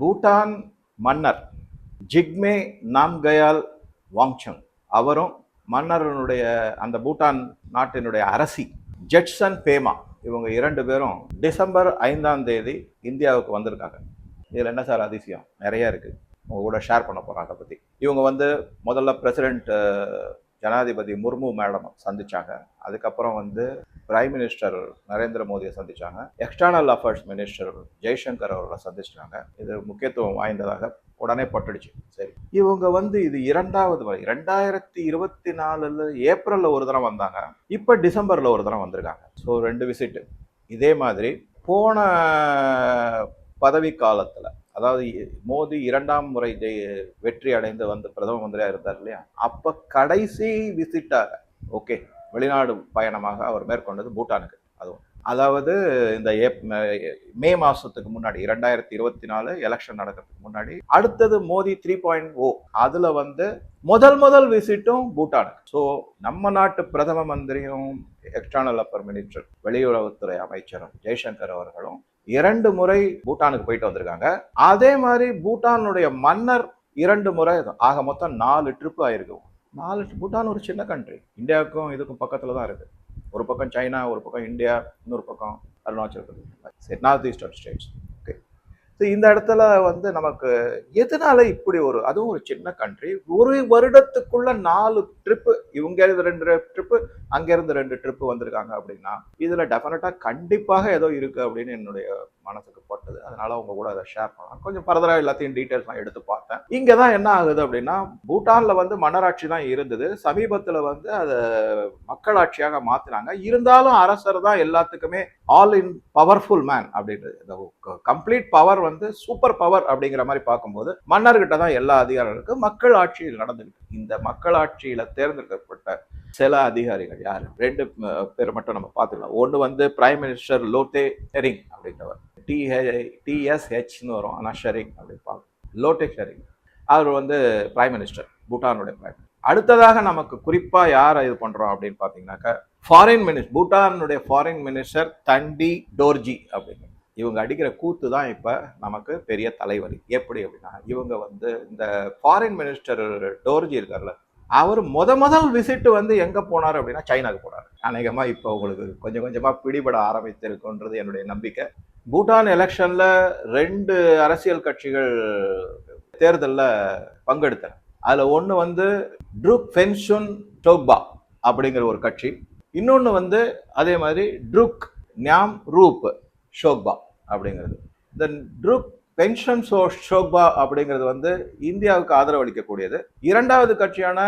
பூட்டான் மன்னர் ஜிக்மே நாம்கயால் வாங்சங். அவரும் மன்னரனுடைய அந்த பூட்டான் நாட்டினுடைய அரசி ஜெட்சன் பேமா. இவங்க இரண்டு பேரும் டிசம்பர் ஐந்தாம் தேதி இந்தியாவுக்கு வந்திருக்காங்க. இதில் என்ன சார் அதிசயம்? நிறைய இருக்குது உங்கள் கூட ஷேர் பண்ண போகிறாங்க அதை பற்றி இவங்க வந்து முதல்ல பிரசிடென்ட் ஜனாதிபதி முர்மு மேடம் சந்திச்சாங்க. அதுக்கப்புறம் வந்து பிரைம் மினிஸ்டர் நரேந்திர மோடியை சந்திச்சாங்க. எக்ஸ்டர்னல் அஃபேர்ஸ் மினிஸ்டர் ஜெய்சங்கர் அவர்களை சந்திச்சிட்டாங்க இது முக்கியத்துவம் வாய்ந்ததாக உடனே பட்டுடுச்சு. சரி. இவங்க வந்து இது இரண்டாவது முறை ரெண்டாயிரத்தி இருபத்தி நாலுல ஏப்ரலில் ஒரு தடவை வந்தாங்க. இப்போ டிசம்பரில் ஒரு தடவை வந்திருக்காங்க. ஸோ ரெண்டு விசிட்டு இதே மாதிரி போன பதவி காலத்தில் அதாவது மோடி இரண்டாம் முறை ஜெய் வெற்றி அடைந்து வந்து பிரதம மந்திரியாக இருந்தார் இல்லையா? அப்போ கடைசி விசிட்டாக ஓகே வெளிநாடு பயணமாக அவர் மேற்கொண்டது பூட்டானுக்கு. அதுவும் அதாவது இந்த ஏப் மே மாசத்துக்கு முன்னாடி இரண்டாயிரத்தி இருபத்தி நாலு எலெக்ஷன் நடக்கிறதுக்கு முன்னாடி அடுத்தது மோடி த்ரீ பாயிண்ட் ஓ அதுல வந்து முதல் முதல் விசிட்டும் பூட்டானுக்கு. ஸோ நம்ம நாட்டு பிரதம மந்திரியும் எக்ஸ்டர்னல் அப்பர் மினிஸ்டர் வெளியுறவுத்துறை அமைச்சரும் ஜெய்சங்கர் அவர்களும் இரண்டு முறை பூட்டானுக்கு போயிட்டு வந்திருக்காங்க. அதே மாதிரி பூட்டானுடைய மன்னர் இரண்டு முறை ஆக மொத்தம் நாலு ட்ரிப்பு ஆயிருக்கும் நாலு பூட்டான் ஒரு சின்ன கண்ட்ரி இந்தியாவுக்கும் இதுக்கும் பக்கத்தில் தான் இருக்கு. ஒரு பக்கம் சைனா ஒரு பக்கம் இந்தியா இன்னொரு பக்கம் Arunachal Pradesh north eastern states so இந்த இடத்துல வந்து நமக்கு எதனால இப்படி ஒரு அதுவும் ஒரு சின்ன கண்ட்ரி ஒரு வருடத்துக்குள்ள நாலு ட்ரிப்பு இவங்க இருந்து ரெண்டு ட்ரிப்பு அங்கேருந்து ரெண்டு ட்ரிப்பு வந்திருக்காங்க அப்படின்னா இதில் டெஃபினட்டாக கண்டிப்பாக ஏதோ இருக்குது அப்படின்னு என்னுடைய மனசுக்கு பட்டது. அதனால அவங்க கூட அதை ஷேர் பண்ணலாம். கொஞ்சம் ஃபர்தராக எல்லாத்தையும் டீட்டெயில்ஸ்லாம் எடுத்து பார்த்தேன். இங்கே தான் என்ன ஆகுது அப்படின்னா பூட்டானில் வந்து மன்னராட்சி தான் இருந்தது. சமீபத்தில் வந்து அதை மக்களாட்சியாக மாற்றினாங்க இருந்தாலும் அரசர் தான் எல்லாத்துக்குமே ஆல் இன் பவர்ஃபுல் மேன் அப்படின்றது. இந்த கம்ப்ளீட் பவர் வந்து சூப்பர் பவர் அப்படிங்கிற மாதிரி பார்க்கும்போது மன்னர்கிட்ட தான் எல்லா அதிகாரம் இருக்கு. மக்கள் ஆட்சியில் நடந்துருக்கு இந்த மக்களாட்சியில தேர்ந்தெடுக்கப்பட்ட சில அதிகாரிகள் யார்? ரெண்டு பேர் மட்டும் நம்ம பார்த்துக்கலாம். ஒன்று வந்து பிரைம் மினிஸ்டர் லோத்தே டெரிங் அப்படின்றவர். டிஹெ டிஎஸ்ஹெச்னு வரும். ஆனால் ஷெரிங் அப்படின்னு பார்க்கணும் லோட்டே ஷெரிங் அவர் வந்து பிரைம் மினிஸ்டர் பூட்டானுடைய பிரைம் அடுத்ததாக நமக்கு குறிப்பாக யாரை இது பண்ணுறோம் அப்படின்னு பார்த்தீங்கன்னாக்கா ஃபாரின் மினிஸ்டர் பூட்டானுடைய ஃபாரின் மினிஸ்டர் தண்டி டோர்ஜி அப்படின்னு. இவங்க அடிக்கிற கூத்து தான் இப்போ நமக்கு பெரிய தலைவலி. எப்படி அப்படின்னா இவங்க வந்து இந்த ஃபாரின் மினிஸ்டர் டோர்ஜி இருக்கார்ல அவர் முத முதல் விசிட் வந்து எங்கே போனார் அப்படின்னா சைனாக்கு போனார். அநேகமாக இப்போ உங்களுக்கு கொஞ்சம் கொஞ்சமாக பிடிபட ஆரம்பித்திருக்குன்றது என்னுடைய நம்பிக்கை. பூட்டான் எலெக்ஷனில் ரெண்டு அரசியல் கட்சிகள் தேர்தலில் பங்கெடுத்தன. அதில் ஒன்று வந்து ட்ரூக் ஃபென்ஷுன் டோக்பா அப்படிங்கிற ஒரு கட்சி. இன்னொன்று வந்து அதே மாதிரி ட்ருக் ஞாம் ரூப் ஷோக்பா அப்படிங்கிறது. இந்த ட்ருக் பென்ஷன் சோ ஷோக்பா அப்படிங்கிறது வந்து இந்தியாவுக்கு ஆதரவு அளிக்கக்கூடியது இரண்டாவது கட்சியான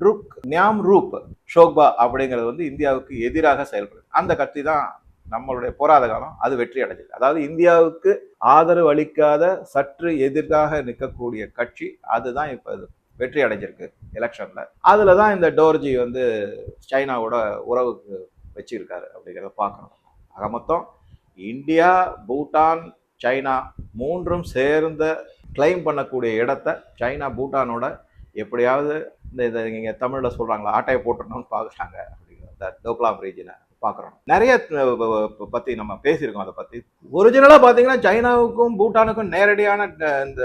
ட்ருக் நியாம் ரூப் ஷோக்பா அப்படிங்கிறது வந்து இந்தியாவுக்கு எதிராக செயல்படுது. அந்த கட்சி தான் நம்மளுடைய போராத காலம். அது வெற்றி அடைஞ்சது. அதாவது இந்தியாவுக்கு ஆதரவு அளிக்காத சற்று எதிராக நிற்கக்கூடிய கட்சி அதுதான் இப்போ இது வெற்றி அடைஞ்சிருக்கு எலெக்ஷன்ல. அதுல தான் இந்த டோர்ஜி வந்து சைனாவோட உறவுக்கு வச்சிருக்காரு அப்படிங்கிறத பார்க்கணும். ஆக மொத்தம் இந்தியா பூட்டான் சைனா மூன்றும் சேர்ந்த கிளைம் பண்ணக்கூடிய இடத்த சைனா பூட்டானோட எப்படியாவது இந்த இதை நீங்கள் தமிழில் சொல்கிறாங்களா ஆட்டையை போட்டுடணும்னு பார்க்குறாங்க. அப்படிங்கிற இந்த டோக்லாம் ரீஜனை பார்க்குறோம். நிறைய பற்றி நம்ம பேசியிருக்கோம் அதை பற்றி ஒரிஜினலாக பார்த்தீங்கன்னா சைனாவுக்கும் பூட்டானுக்கும் நேரடியான இந்த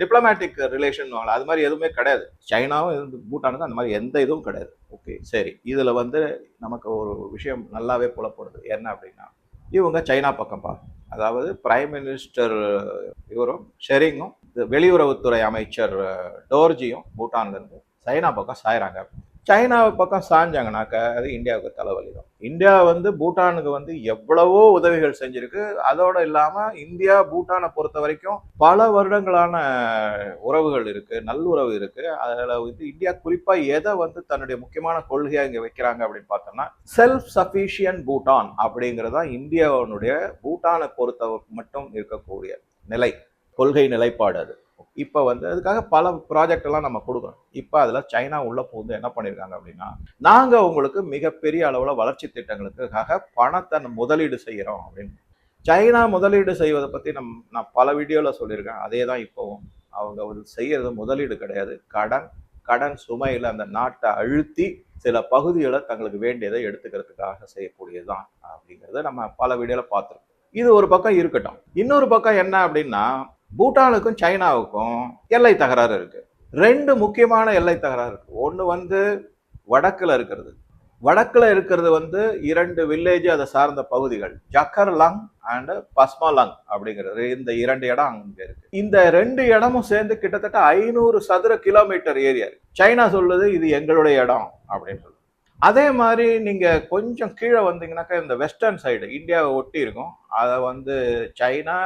டிப்ளமேட்டிக் ரிலேஷன் அது மாதிரி எதுவுமே கிடையாது. சைனாவும் பூட்டானுக்கும் அந்த மாதிரி எந்த இதுவும் கிடையாது. ஓகே சரி. இதில் வந்து நமக்கு ஒரு விஷயம் நல்லாவே புலப்படுது. என்ன அப்படின்னா இவங்க சைனா பக்கம் பார்க்கணும் அதாவது பிரைம் மினிஸ்டர் இவரும் ஷெரிங்கும் வெளியுறவுத்துறை அமைச்சர் டோர்ஜியும் பூட்டான்லேருந்து சைனா பக்கம் சாயிறாங்க. சைனாவை பக்கம் சாஞ்சாங்கனாக்க அது இந்தியாவுக்கு தலைவலி தான். இந்தியா வந்து பூட்டானுக்கு வந்து எவ்வளவோ உதவிகள் செஞ்சிருக்கு. அதோடு இல்லாமல் இந்தியா பூட்டானை பொறுத்த வரைக்கும் பல வருடங்களான உறவுகள் இருக்குது நல்லுறவு இருக்குது அதில் வந்து இந்தியா குறிப்பாக எதை வந்து தன்னுடைய முக்கியமான கொள்கையாக இங்கே வைக்கிறாங்க அப்படின்னு பார்த்தோம்னா செல்ஃப் சஃபிஷியன்ட் பூட்டான் அப்படிங்கிறது தான் இந்தியாவினுடைய பூட்டானை பொறுத்த மட்டும் இருக்கக்கூடிய நிலை கொள்கை நிலைப்பாடு அது. இப்போ வந்து அதுக்காக பல ப்ராஜெக்ட் எல்லாம் நம்ம கொடுக்குறோம் இப்போ அதில் சைனா உள்ளே போகுது என்ன பண்ணியிருக்காங்க அப்படின்னா நாங்கள் உங்களுக்கு மிகப்பெரிய அளவில் வளர்ச்சி திட்டங்களுக்காக பணத்தை முதலீடு செய்கிறோம் அப்படின்னு. சைனா முதலீடு செய்வதை பற்றி நம் நான் பல வீடியோவில் சொல்லியிருக்கேன். அதே தான் இப்போவும். அவங்க வந்து செய்கிறது முதலீடு கிடையாது. கடன் கடன் சுமையில் அந்த நாட்டை அழுத்தி சில பகுதிகளை தங்களுக்கு வேண்டியதை எடுத்துக்கிறதுக்காக செய்யக்கூடியது தான் அப்படிங்கிறத நம்ம பல வீடியோவில் பார்த்துருக்கோம். இது ஒரு பக்கம் இருக்கட்டும். இன்னொரு பக்கம் என்ன அப்படின்னா பூட்டானுக்கும் சைனாவுக்கும் எல்லை தகராறு இருக்கு. ரெண்டு முக்கியமான எல்லை தகராறு இருக்கு. ஒன்று வந்து வடக்கில் இருக்கிறது. வடக்கில் இருக்கிறது வந்து இரண்டு வில்லேஜ் அதை சார்ந்த பகுதிகள். ஜக்கர் லங் அண்ட் பஸ்மாலாங் அப்படிங்கிறது இந்த இரண்டு இடம் அங்கே இருக்கு. இந்த ரெண்டு இடமும் சேர்ந்து கிட்டத்தட்ட ஐநூறு சதுர கிலோமீட்டர் ஏரியா சைனா சொல்லுது இது எங்களுடைய இடம் அப்படின்னு சொல்லுது. அதே மாதிரி நீங்கள் கொஞ்சம் கீழே வந்தீங்கன்னாக்கா இந்த வெஸ்டர்ன் சைடு இந்தியாவை ஒட்டி இருக்கும். அதை வந்து சைனா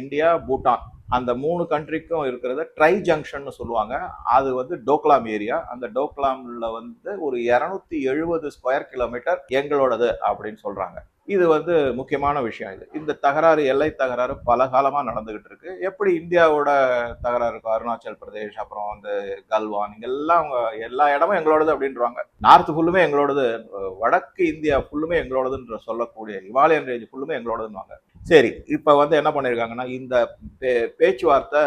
இந்தியா பூட்டான் அந்த மூணு கண்ட்ரிக்கும் இருக்கிறத ட்ரை ஜங்ஷன் சொல்லுவாங்க. அது வந்து டோக்லாம் ஏரியா. அந்த டோக்லாம்ல வந்து ஒரு இரநூத்தி எழுபது ஸ்கொயர் கிலோமீட்டர் எங்களோடது அப்படின்னு சொல்றாங்க. இது வந்து முக்கியமான விஷயம் இது. இந்த தகராறு எல்லை தகராறு பல காலமாக நடந்துகிட்டு இருக்கு. எப்படி இந்தியாவோட தகராறு இருக்கும்? அருணாச்சல் பிரதேஷ் அப்புறம் வந்து கல்வான் இங்கெல்லாம் அவங்க எல்லா இடமும் எங்களோடது அப்படின்றாங்க. நார்த் ஃபுல்லுமே எங்களோடது வடக்கு இந்தியா ஃபுல்லுமே எங்களோடதுன்ற சொல்லக்கூடிய இவாலியன் ரேஞ்ச் ஃபுல்லுமே எங்களோடதுன்னுவாங்க. சரி இப்போ வந்து என்ன பண்ணியிருக்காங்கன்னா இந்த பே பேச்சுவார்த்தை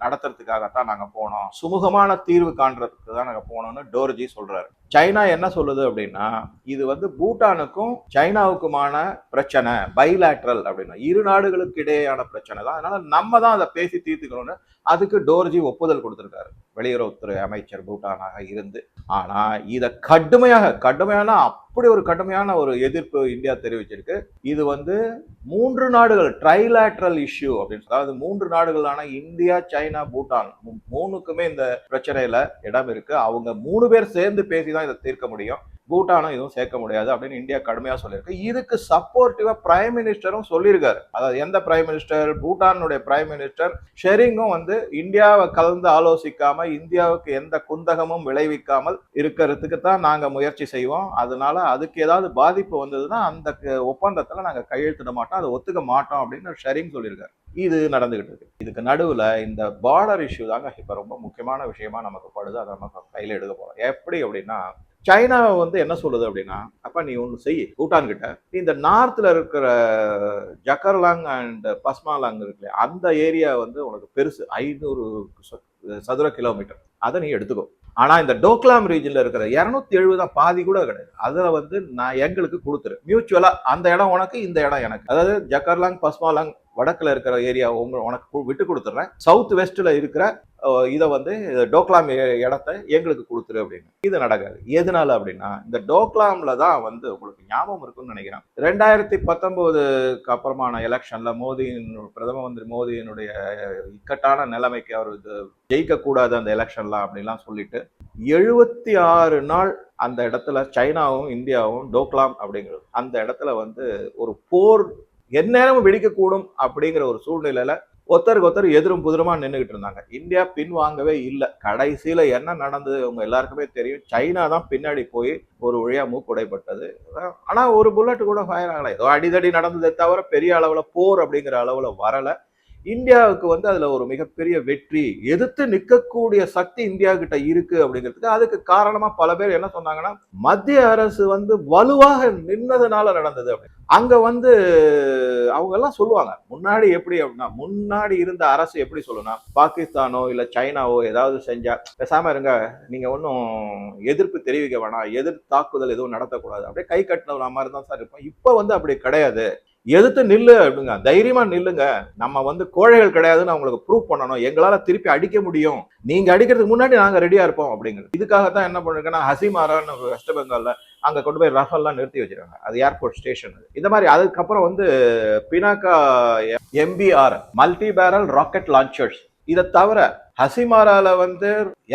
நடத்துறதுக்காகத்தான் நாங்கள் போனோம். சுமூகமான தீர்வு காண்றதுக்கு தான் நாங்கள் போனோம்னு டோர்ஜி சொல்கிறாரு சைனா என்ன சொல்லுது அப்படின்னா இது வந்து பூட்டானுக்கும் சைனாவுக்குமான பிரச்சனை பைலாட்ரல் அப்படின்னா இரு நாடுகளுக்கு இடையேயான பிரச்சனை தான். அதனால நம்ம தான் அதை பேசி தீர்த்துக்கணும்னு அதுக்கு டோர்ஜி ஒப்புதல் கொடுத்துருக்காரு. வெளியுறவுத்துறை அமைச்சர் பூட்டானாக இருந்து. ஆனா இதை கடுமையாக கடுமையான அப்படி ஒரு கடுமையான ஒரு எதிர்ப்பு இந்தியா தெரிவிச்சிருக்கு. இது வந்து மூன்று நாடுகள் ட்ரைலாட்ரல் இஷ்யூ அப்படின்னு அதாவது மூன்று நாடுகளான இந்தியா சைனா பூட்டான் மூணுக்குமே இந்த பிரச்சனையில இடம் இருக்கு. அவங்க மூணு பேர் சேர்ந்து பேசி தான் இதை தீர்க்க முடியும். பூட்டானும் எதுவும் சேர்க்க முடியாது அப்படின்னு இந்தியா கடுமையாக சொல்லியிருக்கு. இதுக்கு சப்போர்ட்டிவாக பிரைம் மினிஸ்டரும் சொல்லியிருக்காரு. அதாவது எந்த பிரைம் மினிஸ்டர் பூட்டானுடைய பிரைம் மினிஸ்டர் ஷெரிங்கும் வந்து இந்தியாவை கலந்து ஆலோசிக்காமல் இந்தியாவுக்கு எந்த குந்தகமும் விளைவிக்காமல் இருக்கிறதுக்கு தான் நாங்கள் முயற்சி செய்வோம். அதனால அதுக்கு ஏதாவது பாதிப்பு வந்ததுன்னா அந்த ஒப்பந்தத்தில் நாங்கள் கையெழுத்திட மாட்டோம். அதை ஒத்துக்க மாட்டோம் அப்படின்னு ஷெரிங் சொல்லியிருக்காரு. இது நடந்துகிட்டு இருக்கு. இதுக்கு நடுவில் இந்த பார்டர் இஷ்யூ தாங்க இப்போ ரொம்ப முக்கியமான விஷயமா நமக்கு படுது. அதை நம்ம கையில் எடுக்க போகிறோம் எப்படி அப்படின்னா சைனாவை வந்து என்ன சொல்லுது அப்படின்னா அப்போ நீ ஒன்று செய் பூட்டான் கிட்ட. நீ இந்த நார்த்தில் இருக்கிற ஜக்கர்லாங் அண்ட் பஸ்மாலாங் இருக்குல்ல அந்த ஏரியா வந்து உனக்கு பெருசு ஐநூறு சதுர கிலோமீட்டர். அதை நீ எடுத்துக்கோ. ஆனால் இந்த டோக்லாம் ரீஜனில் இருக்கிற இரநூத்தி எழுபது பாதி கூட கிடையாது. அதில் வந்து நான் எங்களுக்கு கொடுத்துரு. மியூச்சுவலாக அந்த இடம் உனக்கு இந்த இடம் எனக்கு. அதாவது ஜக்கர்லாங் பஸ்மாலாங் வடக்கில் இருக்கிற ஏரியா உங்க உனக்கு விட்டு கொடுத்துட்றேன் சவுத் வெஸ்ட்டில் இருக்கிற இதை வந்து டோக்லாம் இடத்த எங்களுக்கு கொடுத்துரு அப்படின்னு. இது நடக்காது. எதனால அப்படின்னா இந்த டோக்லாம்ல தான் வந்து உங்களுக்கு ஞாபகம் இருக்கும்னு நினைக்கிறேன். ரெண்டாயிரத்தி பத்தொன்பதுக்கு அப்புறமான எலெக்ஷன்ல மோதியின் பிரதம மந்திரி மோதியினுடைய இக்கட்டான நிலைமைக்கு அவர் இது ஜெயிக்கக்கூடாது அந்த எலெக்ஷன்லாம் அப்படின்லாம் சொல்லிட்டு எழுபத்தி ஆறு நாள் அந்த இடத்துல சைனாவும் இந்தியாவும் டோக்லாம் அப்படிங்கிறது. அந்த இடத்துல வந்து ஒரு போர் எந்நேரமும் வெடிக்கக்கூடும் அப்படிங்கிற ஒரு சூழ்நிலையில ஒருத்தருக்கு ஒருத்தர் எதிரும் புதிரமா நின்றுகிட்டு இருந்தாங்க. இந்தியா பின்வாங்கவே இல்லை. கடைசியில என்ன நடந்தது உங்க எல்லாருக்குமே தெரியும். சைனா தான் பின்னாடி போய் ஒரு வழியா மூக்குடைப்பட்டது ஆனா ஒரு புல்லட் கூட ஃபயர் ஆகலை. ஏதோ அடிதடி நடந்ததே தவிர பெரிய அளவுல போர் அப்படிங்கிற அளவுல வரல. இந்தியாவுக்கு வந்து அதுல ஒரு மிகப்பெரிய வெற்றி எதிர்த்து நிற்கக்கூடிய சக்தி இந்தியா கிட்ட இருக்கு அப்படிங்கிறதுக்கு அதுக்கு காரணமா பல பேர் என்ன சொன்னாங்கன்னா மத்திய அரசு வந்து வலுவாக நின்னதுனால நடந்தது அப்படி அங்க வந்து அவங்க எல்லாம் சொல்லுவாங்க முன்னாடி எப்படி அப்படின்னா முன்னாடி இருந்த அரசு எப்படி சொல்லணும் பாகிஸ்தானோ இல்ல சைனாவோ ஏதாவது செஞ்சா பேசாம இருங்க நீங்க ஒன்றும் எதிர்ப்பு தெரிவிக்க வேணாம் எதிர் தாக்குதல் எதுவும் நடத்தக்கூடாது அப்படியே கை கட்டின மாதிரி தான் சார் இருப்போம். இப்போ வந்து அப்படி கிடையாது. எதிர்த்து நில்லு அப்படிங்க. தைரியமா நில்லுங்க. நம்ம வந்து கோழைகள் கிடையாதுன்னு அவங்களுக்கு ப்ரூவ் பண்ணணும். எங்களால திருப்பி அடிக்க முடியும். நீங்க அடிக்கிறதுக்கு முன்னாடி நாங்க ரெடியா இருப்போம் அப்படிங்கிறது. இதுக்காகத்தான் என்ன பண்ணிருக்கேன்னா ஹசிமாரான்னு வெஸ்ட் பெங்கால்ல அங்க கொண்டு போய் ரஃபல்லாம் நிறுத்தி வச்சிருக்காங்க. அது ஏர்போர்ட் ஸ்டேஷன் இந்த மாதிரி அதுக்கப்புறம் வந்து Pinaka MBR multi barrel rocket launchers இதை தவிர ஹசிமாரால வந்து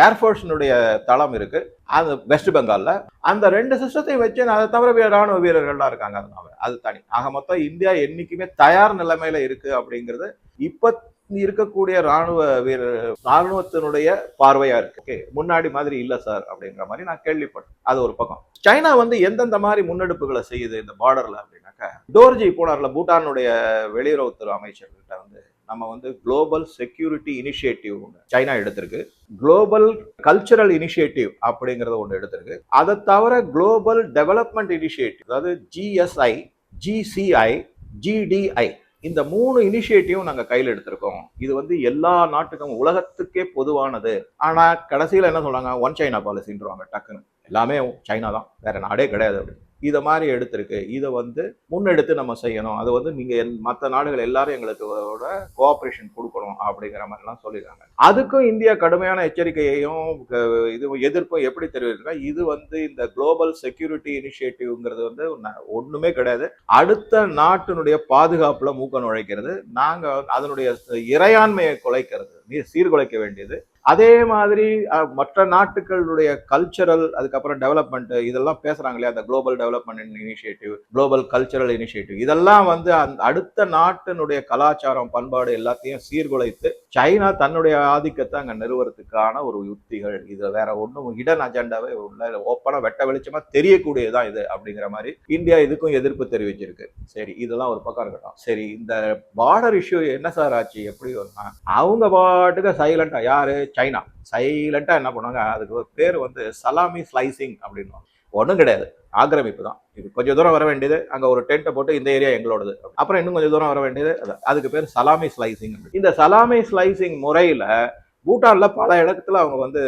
ஏர்ஃபோர்ஸினுடைய தளம் இருக்கு. அது வெஸ்ட் பெங்கால்ல அந்த ரெண்டு சிஸ்டத்தையும் வச்சு அதை தவிர ராணுவ வீரர்கள்லாம் இருக்காங்க. அதனால அது தனி. ஆக மொத்தம் இந்தியா என்னைக்குமே தயார் நிலைமையில இருக்கு அப்படிங்கிறது இப்ப இருக்கக்கூடிய ராணுவ வீரர் ராணுவத்தினுடைய பார்வையா இருக்கு. முன்னாடி மாதிரி இல்ல சார் அப்படிங்கிற மாதிரி நான் கேள்விப்பட்டேன். அது ஒரு பக்கம். சைனா வந்து எந்தெந்த மாதிரி முன்னெடுப்புகளை செய்யுது இந்த பார்டர்ல அப்படின்னாக்கா டோர்ஜி போனார்ல பூட்டானுடைய வெளியுறவுத்துறை அமைச்சர்கிட்ட வந்து நம்ம வந்து குளோபல் செக்யூரிட்டி இனிஷியேட்டிவ் ஒன்று சைனா எடுத்திருக்கு. குளோபல் கல்ச்சரல் இனிஷியேட்டிவ் அப்படிங்கிறத ஒன்று எடுத்திருக்கு. அதை தவிர குளோபல் டெவலப்மெண்ட் இனிஷியேட்டிவ் அதாவது ஜிஎஸ்ஐ ஜிசிஐ ஜிடிஐ இந்த மூணு இனிஷியேட்டிவும் நாங்கள் கையில் எடுத்திருக்கோம். இது வந்து எல்லா நாட்டுக்கும் உலகத்துக்கே பொதுவானது. ஆனால் கடைசியில் என்ன சொல்கிறாங்க ஒன் சைனா பாலிசின்றவாங்க டக்குன்னு. எல்லாமே சைனா தான். வேற நாடே கிடையாது அப்படி. இதை மாதிரி எடுத்திருக்கு. இதை வந்து முன்னெடுத்து நம்ம செய்யணும். அது வந்து நீங்க மற்ற நாடுகள் எல்லாரும் எங்களுக்கு கோஆப்ரேஷன் கொடுக்கணும் அப்படிங்கிற மாதிரிலாம் சொல்லியிருக்காங்க. அதுக்கும் இந்தியா கடுமையான எச்சரிக்கையையும் இது எதிர்ப்பும் எப்படி தெரிவிச்சிருக்கா இது வந்து இந்த குளோபல் செக்யூரிட்டி இனிஷியேட்டிவ்ங்கிறது வந்து ந- ஒண்ணுமே கிடையாது. அடுத்த நாட்டினுடைய பாதுகாப்புல மூக்க நுழைக்கிறது. நாங்க அதனுடைய இறையாண்மையை குலைக்கிறது நீ சீர்குலைக்க வேண்டியது. அதே மாதிரி மற்ற நாட்டுகளுடைய கல்ச்சரல் அதுக்கப்புறம் டெவலப்மெண்ட் இதெல்லாம் பேசுறாங்க இல்லையா அந்த global development initiative global cultural initiative இதெல்லாம் வந்து அந்த அடுத்த நாட்டினுடைய கலாச்சாரம் பண்பாடு எல்லாத்தையும் சீர்குலைத்து சைனா தன்னுடைய ஆதிக்கத்தை அங்கே நிறுவறதுக்கான ஒரு யுக்திகள் இது வேற ஒன்றும் இடன் அஜெண்டாவே உள்ள ஓப்பனாக வெட்ட வெளிச்சமாக தெரியக்கூடியதான் இது அப்படிங்கிற மாதிரி இந்தியா இதுக்கும் எதிர்ப்பு தெரிவிச்சிருக்கு. சரி இதெல்லாம் ஒரு பக்கம் இருக்கட்டும். சரி இந்த பார்டர் இஷ்யூ என்ன சார் ஆச்சு? எப்படி வரும்னா அவங்க பாட்டுக்கு சைலண்டா யாரு? சைனா. சைலண்டா என்ன பண்ணுவாங்க? அதுக்கு ஒரு பேர் வந்து சலாமி ஸ்லைசிங் அப்படின்னு. ஒன்றும் கிடையாது. ஆக்கிரமிப்பு தான் இது கொஞ்சம் தூரம் வர வேண்டியது. அங்கே ஒரு டென்ட்டை போட்டு இந்த ஏரியா எங்களோடது. அப்புறம் இன்னும் கொஞ்சம் தூரம் வர வேண்டியது. அது- அதுக்கு பேர் சலாமி ஸ்லைசிங் இந்த சலாமி ஸ்லைசிங் முறையில் பூட்டானில் பல இடத்துல அவங்க வந்து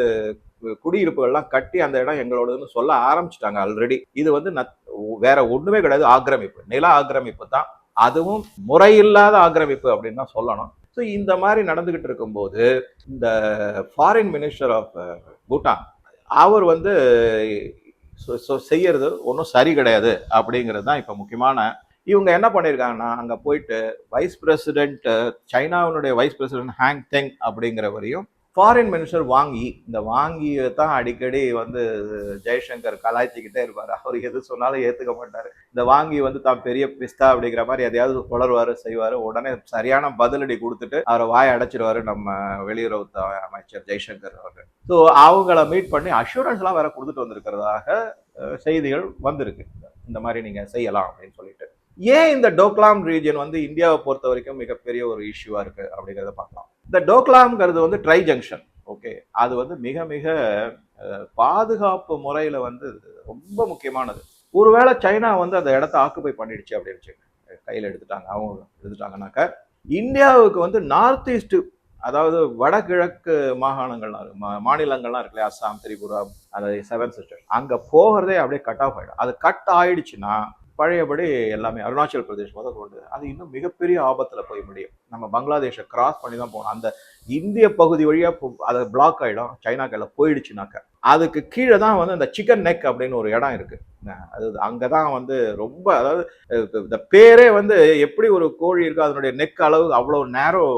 குடியிருப்புகள்லாம் கட்டி அந்த இடம் எங்களோடதுன்னு சொல்ல ஆரம்பிச்சிட்டாங்க ஆல்ரெடி இது வந்து நத்- வேற ஒண்ணுமே கிடையாது. ஆக்கிரமிப்பு. நில ஆக்கிரமிப்பு தான். அதுவும் முறையில்லாத ஆக்கிரமிப்பு அப்படின்னு தான் சொல்லணும். ஸோ இந்த மாதிரி நடந்துகிட்டு இருக்கும்போது இந்த ஃபாரின் மினிஸ்டர் ஆஃப் பூட்டான் அவர் வந்து ஸோ ஸோ செய்யறது ஒன்றும் சரி கிடையாது அப்படிங்கிறது தான் இப்போ முக்கியமான இவங்க என்ன பண்ணியிருக்காங்கன்னா அங்கே போயிட்டு வைஸ் பிரசிடென்ட் சைனாவினுடைய வைஸ் பிரசிடென்ட் ஹேங் தெங் அப்படிங்கிறவரையும் ஃபாரின் மினிஸ்டர் வாங்கி இந்த வாங்கியை தான் அடிக்கடி வந்து ஜெய்சங்கர் கலாய்ச்சிக்கிட்டே இருப்பார். அவர் எது சொன்னாலும் ஏற்றுக்க மாட்டார். இந்த வாங்கி வந்து தான் பெரிய பிஸ்தா அப்படிங்கிற மாதிரி எதையாவது புலருவார் செய்வார். உடனே சரியான பதிலடி கொடுத்துட்டு அவரை வாய் அடைச்சிருவாரு நம்ம வெளியுறவு அமைச்சர் ஜெய்சங்கர் அவர்கள். ஸோ அவங்கள மீட் பண்ணி அஷூரன்ஸ்லாம் வேற கொடுத்துட்டு வந்திருக்கிறதாக செய்திகள் வந்திருக்கு. இந்த மாதிரி நீங்கள் செய்யலாம் அப்படின்னு சொல்லிட்டு. ஏன் இந்த டோக்லாம் ரீஜன் வந்து இந்தியாவை பொறுத்த வரைக்கும் மிகப்பெரிய ஒரு இஷ்யூவாக இருக்குது அப்படிங்கிறத பார்க்கலாம். இந்த டோக்லாம்ங்கிறது வந்து ட்ரை ஜங்ஷன். ஓகே. அது வந்து மிக மிக பாதுகாப்பு முறையில் வந்து ரொம்ப முக்கியமானது. ஒருவேளை சைனா வந்து அந்த இடத்த ஆக்குபை பண்ணிடுச்சு அப்படின்னு கையில் எடுத்துட்டாங்க. அவங்க எடுத்துட்டாங்கனாக்க இந்தியாவுக்கு வந்து நார்த் ஈஸ்ட் அதாவது வடகிழக்கு மாகாணங்கள்லாம் மா- மாநிலங்கள்லாம் இருக்குல்ல அஸ்ஸாம் திரிபுரா அதாவது செவன் சிஸ்டர் அங்கே போகிறதே அப்படியே கட் ஆஃப் ஆயிடும். அது கட் ஆயிடுச்சுன்னா பழையபடி எல்லாமே அருணாச்சல் பிரதேஷ் முதல் கொண்டு அது இன்னும் மிகப்பெரிய ஆபத்தில் போய் முடியும். நம்ம பங்களாதேஷை கிராஸ் பண்ணி தான் போகணும். அந்த இந்திய பகுதி வழியாக அதை அது பிளாக் ஆகிடும் சைனா கையில் போயிடுச்சுனாக்க. அதுக்கு கீழே தான் வந்து அந்த சிக்கன் நெக் அப்படின்னு ஒரு இடம் இருக்குது அது அங்கே தான் வந்து ரொம்ப அதாவது இந்த பேரே வந்து எப்படி ஒரு கோழி இருக்கோ அதனுடைய நெக் அளவு அவ்வளோ நேரம்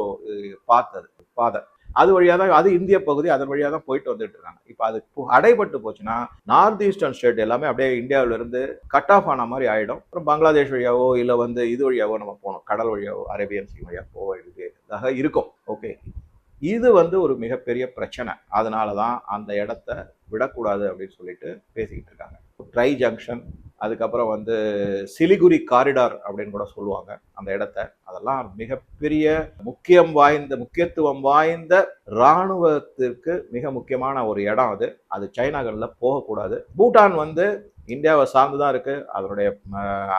பார்த்தது பாதை. அது வழியாக தான் அது இந்திய பகுதி அதன் வழியாக தான் போயிட்டு வந்துட்டு இருக்காங்க. இப்போ அது அடைபட்டு போச்சுன்னா நார்த் ஈஸ்டர்ன் ஸ்டேட் எல்லாமே அப்படியே இந்தியாவிலிருந்து கட் ஆஃப் ஆன மாதிரி ஆகிடும் அப்புறம் பங்களாதேஷ் வழியாவோ இல்லை வந்து இது வழியாவோ நம்ம போகணும். கடல் வழியாவோ அரேபியன் சி வழியாக போக வேண்டியதாக இருக்கும். ஓகே இது வந்து ஒரு மிகப்பெரிய பிரச்சனை. அதனால தான் அந்த இடத்த விடக்கூடாது அப்படின்னு சொல்லிட்டு பேசிக்கிட்டு இருக்காங்க. ட்ரை ஜங்ஷன் அதுக்கப்புறம் வந்து சிலிகுரி காரிடார் அப்படின்னு கூட சொல்லுவாங்க அந்த இடத்த. அதெல்லாம் மிகப்பெரிய முக்கியம் வாய்ந்த முக்கியத்துவம் வாய்ந்த இராணுவத்திற்கு மிக முக்கியமான ஒரு இடம் அது. அது சைனாகளில் போகக்கூடாது. பூட்டான் வந்து இந்தியாவை சார்ந்து தான் இருக்குது அதனுடைய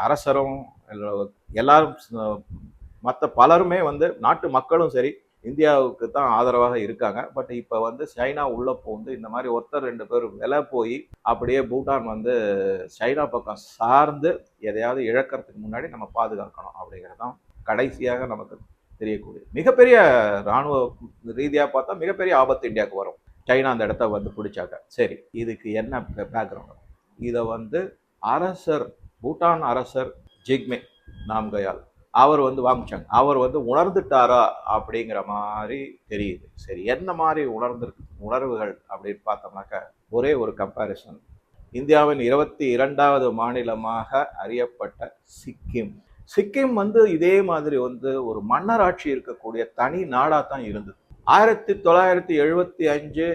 அரசரும் எல்லாரும் மற்ற பலருமே வந்து நாட்டு மக்களும் சரி இந்தியாவுக்கு தான் ஆதரவாக இருக்காங்க. பட் இப்போ வந்து சைனா உள்ளே போந்து இந்த மாதிரி ஒருத்தர் ரெண்டு பேர் விலை போய் அப்படியே பூட்டான் வந்து சைனா பக்கம் சார்ந்து எதையாவது இழக்கிறதுக்கு முன்னாடி நம்ம பாதுகாக்கணும் அப்படிங்கிறது தான் கடைசியாக நமக்கு தெரியக்கூடிய மிகப்பெரிய இராணுவ ரீதியாக பார்த்தா மிகப்பெரிய ஆபத்து இந்தியாவுக்கு வரும். சைனா அந்த இடத்த வந்து பிடிச்சாக்க. சரி இதுக்கு என்ன பேக்ரவுண்ட் இதை வந்து அரசர் பூட்டான் அரசர் ஜிக்மே நாம்கயால் அவர் வந்து வாங்கிச்சாங்க அவர் வந்து உணர்ந்துட்டாரா அப்படிங்கிற மாதிரி தெரியுது. சரி என்ன மாதிரி உணர்ந்து உணர்வுகள் அப்படின்னு பார்த்தோம்னாக்க ஒரே ஒரு கம்பேரிசன் இந்தியாவின் இருபத்தி இரண்டாவது மாநிலமாக அறியப்பட்ட சிக்கிம். சிக்கிம் வந்து இதே மாதிரி வந்து ஒரு மன்னராட்சி இருக்கக்கூடிய தனி நாடாக தான் இருந்தது. ஆயிரத்தி தொள்ளாயிரத்தி எழுபத்தி அஞ்சு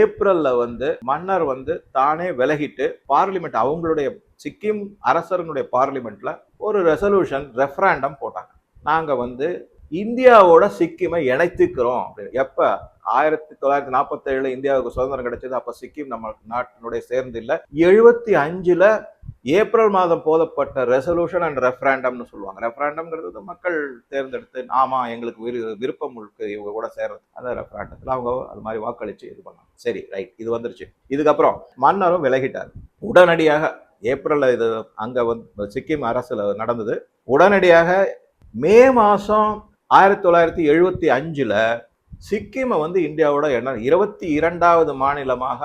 ஏப்ரல்ல வந்து மன்னர் வந்து தானே விலகிட்டு பார்லிமெண்ட் அவங்களுடைய சிக்கிம் அரசரனுடைய பார்லிமெண்ட்ல ஒரு ரெசல்யூஷன் ரெஃபராண்டம் போட்டாங்க. நாங்கள் வந்து இந்தியாவோட சிக்கிமை இணைத்துக்கிறோம் அப்படின்னு. எப்ப? ஆயிரத்தி தொள்ளாயிரத்தி நாற்பத்தி ஏழுல இந்தியாவுக்கு சுதந்திரம் கிடைச்சது அப்ப சிக்கிம் நம்ம நாட்டினுடைய சேர்ந்து இல்லை. எழுபத்தி அஞ்சுல ஏப்ரல் மாதம் போதப்பட்ட ரெசல்யூஷன் அண்ட் ரெஃபராண்டம்னு சொல்லுவாங்க. ரெஃபராண்டம்ங்கிறது மக்கள் தேர்ந்தெடுத்து ஆமா எங்களுக்கு விரு விருப்பம் இருக்கு இவங்க கூட சேர்றது. அந்த ரெஃபரண்டத்தில் அவங்க அது மாதிரி வாக்களிச்சு இது பண்ணாங்க. சரி ரைட் இது வந்துருச்சு. இதுக்கப்புறம் மன்னரும் விலகிட்டார். உடனடியாக ஏப்ரலில் இது அங்க வந்து சிக்கிம் அரசுல நடந்தது. உடனடியாக மே மாசம் ஆயிரத்தி தொள்ளாயிரத்தி எழுபத்தி அஞ்சில் சிக்கிமை வந்து இந்தியாவோட என்ன இருபத்தி இரண்டாவது மாநிலமாக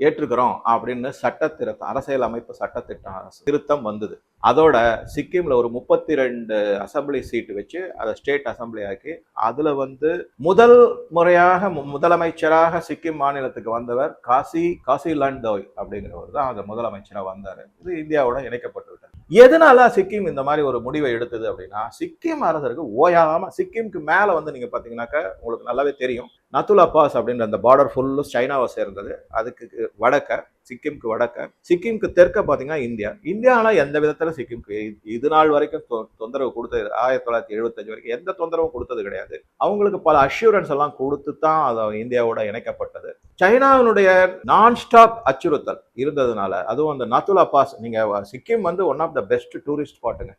ஏற்றுக்கிறோம் அப்படின்னு சட்ட திருத்தம் அரசியல் அமைப்பு சட்டத்திட்டம் திருத்தம் வந்தது. அதோட சிக்கிம்ல ஒரு முப்பத்தி ரெண்டு அசம்பிளி சீட்டு வச்சு அதை ஸ்டேட் அசம்பிளி ஆக்கி அதுல வந்து முதல் முறையாக மு- முதலமைச்சராக சிக்கிம் மாநிலத்துக்கு வந்தவர் காசி காசி லண்டோய் அப்படிங்கிறவர் தான் அந்த முதலமைச்சராக வந்தார். இது இந்தியாவோட இணைக்கப்பட்டு விட்டார் எதனால சிக்கிம் இந்த மாதிரி ஒரு முடிவை எடுத்தது அப்படின்னா சிக்கிம் அரசருக்கு ஓயாம சிக்கிம்க்கு மேல வந்து நீங்க பாத்தீங்கன்னாக்கா உங்களுக்கு நல்லாவே தெரியும். நத்துலா பாஸ் அப்படின்ற அந்த பார்டர் ஃபுல்லும் சைனாவை சேர்ந்தது. அதுக்கு வடக்க சிக்கிம்க்கு வடக்க. சிக்கிம்க்கு தெற்க பார்த்தீங்கன்னா இந்தியா. இந்தியால எந்த விதத்தில் சிக்கிம்க்கு? இது நாள் வரைக்கும் தொ- தொந்தரவு கொடுத்தது. ஆயிரத்தி தொள்ளாயிரத்தி எழுபத்தஞ்சு வரைக்கும் எந்த தொந்தரவும் கொடுத்தது கிடையாது. அவங்களுக்கு பல அஷ்யூரன்ஸ் எல்லாம் கொடுத்து தான் அது இந்தியாவோட இணைக்கப்பட்டது. சைனாவினுடைய நான் ஸ்டாப் அச்சுறுத்தல் இருந்ததுனால அதுவும் அந்த நத்துலா பாஸ் நீங்கள் சிக்கிம் வந்து one of the best tourist ஸ்பாட்டுங்க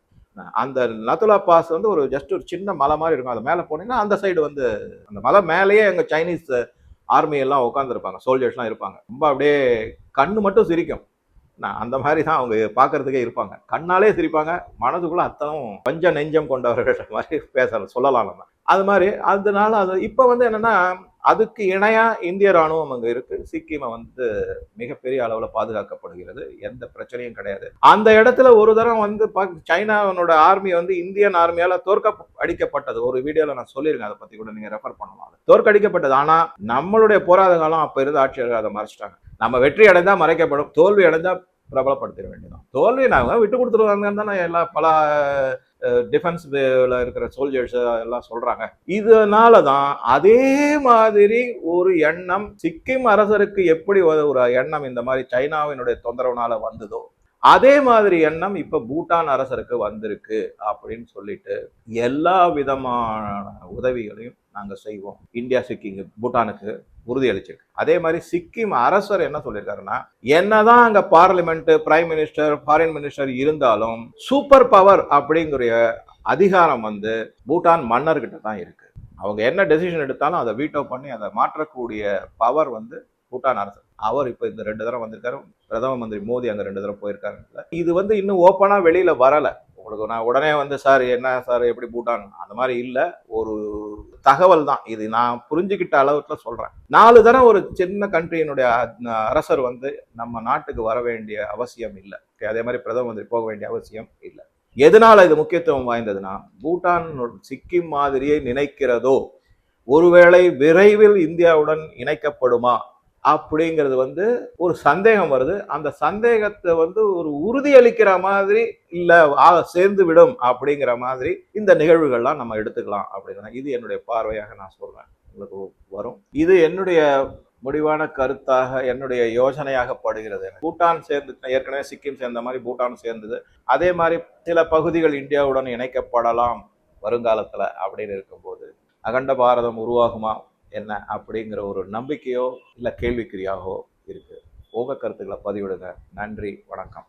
அந்த நத்துலா பாஸ் வந்து ஒரு ஜஸ்ட் ஒரு சின்ன மலை மாதிரி இருக்கும். அது மேலே போனீங்கன்னா அந்த சைடு வந்து அந்த மலை மேலேயே எங்கள் சைனீஸ் ஆர்மி எல்லாம் உட்காந்துருப்பாங்க சோல்ஜர்ஸ்லாம் இருப்பாங்க. ரொம்ப அப்படியே கண்ணு மட்டும் சிரிக்கும். நான் அந்த மாதிரி தான் அவங்க பார்க்கறதுக்கே இருப்பாங்க. கண்ணாலே சிரிப்பாங்க. மனதுக்குள்ளே அத்தனும் பஞ்ச நெஞ்சம் கொண்டவர்கள் மாதிரி பேச சொல்லலாம் நம்ம. அது மாதிரி அதனால அது இப்போ வந்து என்னென்னா அதுக்கு இணையா இந்திய ராணுவம் அங்க இருக்கு. சிக்கிமை வந்து மிகப்பெரிய அளவுல பாதுகாக்கப்படுகிறது. எந்த பிரச்சனையும் கிடையாது. அந்த இடத்துல ஒரு தரம் வந்து சைனாவனோட ஆர்மி வந்து இந்தியன் ஆர்மியால தோற்க அடிக்கப்பட்டது. ஒரு வீடியோல நான் சொல்லியிருக்கேன். அதை பத்தி கூட நீங்க ரெஃபர் பண்ணலாம். தோற்கடிக்கப்பட்டது. ஆனா நம்மளுடைய போராத காலம் அப்ப இருந்த ஆட்சியர்கள் அதை மறைச்சிட்டாங்க. நம்ம வெற்றி அடைந்தா மறைக்கப்படும். தோல்வி அடைந்தா பிரபலப்படுத்திட வேண்டியதான் தோல்வி நாங்க விட்டு கொடுத்துருவாங்கன்னு தானே எல்லா பல டிஃபென்ஸ்ல இருக்கிற சோல்ஜர்ஸ் எல்லாம் சொல்றாங்க. இதனால தான் அதே மாதிரி ஒரு எண்ணம் சிக்கிம் அரசருக்கு எப்படி ஒரு எண்ணம் இந்த மாதிரி சைனாவினுடைய தொந்தரவுனால வந்ததோ அதே மாதிரி எண்ணம் இப்ப பூட்டான் அரசருக்கு வந்திருக்கு அப்படின்னு சொல்லிட்டு எல்லா விதமான உதவிகளையும் நாங்க செய்வோம். இந்தியா சிக்கிம் பூட்டானுக்கு உறுதியளிச்சிருக்கு. அதே மாதிரி சிக்கிம் அரசர் என்ன சொல்லியிருக்காருன்னா என்னதான் அங்க parliament prime minister foreign minister இருந்தாலும் சூப்பர் பவர் அப்படிங்கிற அதிகாரம் வந்து பூட்டான் மன்னர்கிட்ட தான் இருக்கு. அவங்க என்ன டெசிஷன் எடுத்தாலும் அதை வீட்டோ பண்ணி அதை மாற்றக்கூடிய பவர் வந்து பூட்டான் அரசர். அவர் இப்போ இந்த ரெண்டு தடவை வந்திருக்காரு. பிரதம மந்திரி மோடி அங்கே ரெண்டு தடவை போயிருக்காரு இது வந்து இன்னும் ஓப்பனாக வெளியில் வரலை. உங்களுக்கு நான் உடனே வந்து சார் என்ன சார் எப்படி பூட்டான்? அந்த மாதிரி இல்லை. ஒரு தகவல் தான். இது நான் புரிஞ்சுக்கிட்ட அளவுக்கு சொல்கிறேன் நாலு தரம் ஒரு சின்ன கண்ட்ரியினுடைய அரசர் வந்து நம்ம நாட்டுக்கு வர வேண்டிய அவசியம் இல்லை. அதே மாதிரி பிரதம மந்திரி போக வேண்டிய அவசியம் இல்லை. எதனால் இது முக்கியத்துவம் வாய்ந்ததுன்னா பூட்டான் சிக்கிம் மாதிரியே நினைக்கிறதோ ஒருவேளை விரைவில் இந்தியாவுடன் இணைக்கப்படுமா? அப்படிங்கிறது வந்து ஒரு சந்தேகம் வருது. அந்த சந்தேகத்தை வந்து ஒரு உறுதியளிக்கிற மாதிரி இல்லை சேர்ந்து விடும் அப்படிங்கிற மாதிரி இந்த நிகழ்வுகள்லாம் நம்ம எடுத்துக்கலாம் அப்படிங்கிற இது என்னுடைய பார்வையாக நான் சொல்கிறேன் உங்களுக்கு வரும். இது என்னுடைய முடிவான கருத்தாக என்னுடைய யோசனையாக படுகிறது. பூட்டான் சேர்ந்து ஏற்கனவே சிக்கிம் சேர்ந்த மாதிரி பூட்டான் சேர்ந்தது. அதே மாதிரி சில பகுதிகள் இந்தியாவுடன் இணைக்கப்படலாம் வருங்காலத்தில் அப்படின்னு இருக்கும்போது அகண்ட பாரதம் உருவாகுமா? என்ன அப்படிங்கிற ஒரு நம்பிக்கையோ இல்லை கேள்விக்குறியாகவோ இருக்குது உங்கள் கருத்துக்களை பதிவிடுங்க. நன்றி வணக்கம்.